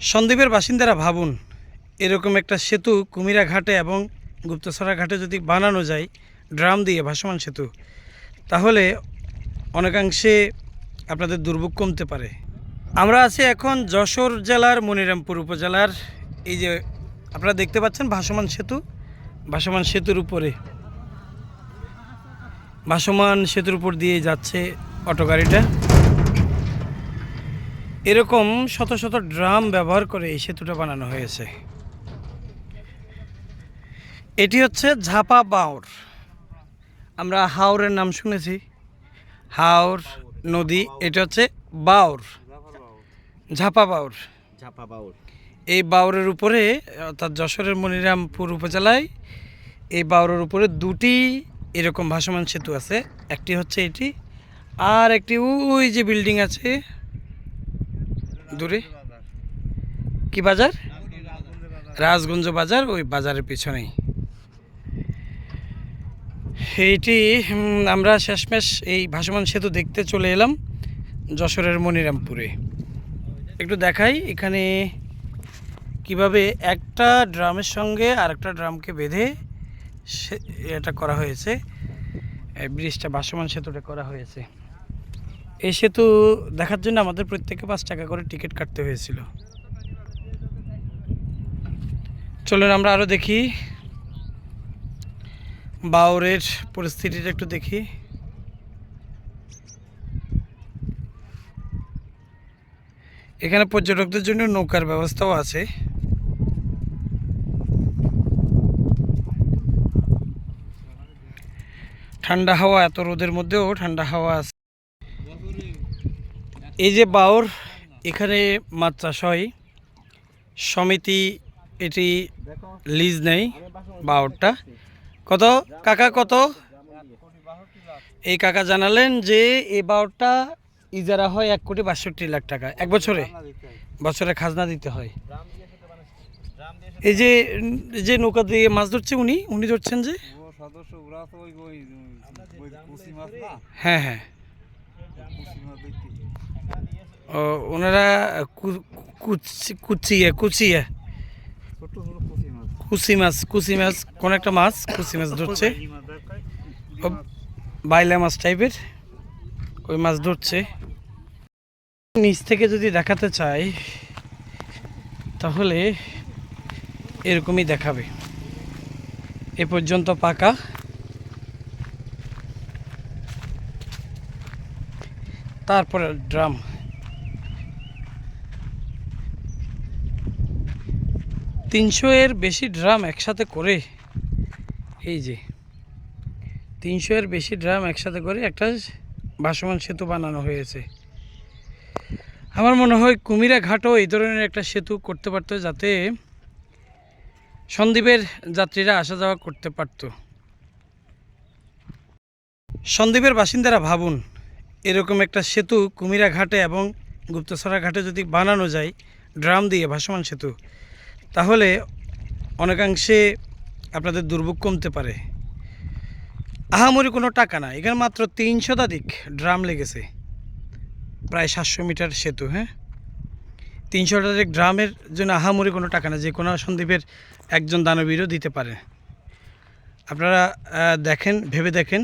সন্দ্বীপের বাসিন্দারা ভাবুন, এরকম একটা সেতু কুমিরা ঘাটে এবং গুপ্তসরা ঘাটে যদি বানানো যায়, ড্রাম দিয়ে ভাসমান সেতু, তাহলে অনেকাংশে আপনাদের দুর্ভোগ কমতে পারে। আমরা আছি এখন যশোর জেলার মনিরামপুর উপজেলার, এই যে আপনারা দেখতে পাচ্ছেন ভাসমান সেতু, ভাসমান সেতুর উপরে। ভাসমান সেতুর উপর দিয়ে যাচ্ছে অটো গাড়িটা। এরকম শত শত ড্রাম ব্যবহার করে এই সেতুটা বানানো হয়েছে। এটি হচ্ছে ঝাপা বাউর। আমরা হাওরের নাম শুনেছি। হাওর নদী এটা হচ্ছে বাউর। ঝাপা বাউর। ঝাপা বাউর। এই বাউরের উপরে অর্থাৎ যশোরের মনিরামপুর উপজেলায় এই বাউরের উপরে দুটি এরকম ভাসমান সেতু আছে। একটি হচ্ছে এটি আর একটি ওই যে বিল্ডিং আছে দূরে? কি বাজার? রাজগঞ্জ বাজার, ওই বাজারের পিছনেই। এইটি আমরা শেষমেশ এই ভাসমান সেতু দেখতে চলে এলাম যশোরের মনিরামপুরে। একটু দেখাই এখানে কীভাবে একটা ড্রামের সঙ্গে আর একটা ড্রামকে বেঁধে এটা করা হয়েছে। ব্রিজটা ভাসমান সেতুটা করা হয়েছে। এই সেতু দেখার জন্য আমাদের প্রত্যেকে পাঁচ টাকা করে টিকিট কাটতে হয়েছিল। চলুন আমরা আরও দেখি। বাউরের পরিস্থিতিটা একটু দেখি। এখানে পর্যটকদের জন্য নৌকার ব্যবস্থাও আছে। ঠান্ডা হাওয়া, এত রোদের মধ্যেও ঠান্ডা হাওয়া আছে। এই যে বাউর এখানে মাছ চাষ হয়। সমিতি এটি লিজ নেই বাউরটা। কত? কাকা কত? এই কাকা জানালেন যে এই বাউরটা ইজারা হয় এক কোটি বাষট্টি লাখ টাকা এক বছরে। বছরে খাজনা দিতে হয়। এই যে যে নৌকা দিয়ে মাছ ধরছে উনি উনি ধরছেন যে? হ্যাঁ হ্যাঁ। ওনারা কুচিয়ে কুচিয়ে কুচি মাছ কুচি মাছ, কোন একটা মাছ? কুচি মাছ ধরছে। বাইলা মাছ টাইপের। ওই মাছ ধরছে। নিচ থেকে যদি দেখাতে চাই, তাহলে এরকমই দেখাবে। এ পর্যন্ত পাকা। তারপরে ড্রাম। তিনশো এর বেশি ড্রাম একসাথে করে, এই যে, তিনশো এর বেশি ড্রাম একসাথে করে একটা ভাসমান সেতু বানানো হয়েছে। আমার মনে হয় কুমিরা ঘাটও এই ধরনের একটা সেতু করতে পারতো যাতে সন্দ্বীপের যাত্রীরা আসা যাওয়া করতে পারত। সন্দ্বীপের বাসিন্দারা ভাবুন এরকম একটা সেতু কুমিরা ঘাটে এবং গুপ্তসরা ঘাটে যদি বানানো যায়, ড্রাম দিয়ে ভাসমান সেতু, তাহলে অনেকাংশে আপনাদের দুর্ভোগ কমতে পারে। আহামরি কোনো টাকা না, এখানে মাত্র তিন শতাধিক ড্রাম লেগেছে, প্রায় সাতশো মিটার সেতু হ্যাঁ? তিন শতাধিক ড্রামের জন্য আহামরি কোনো টাকা না, যে কোনো সন্দীপের একজন দানবীরও দিতে পারে। আপনারা দেখেন, ভেবে দেখেন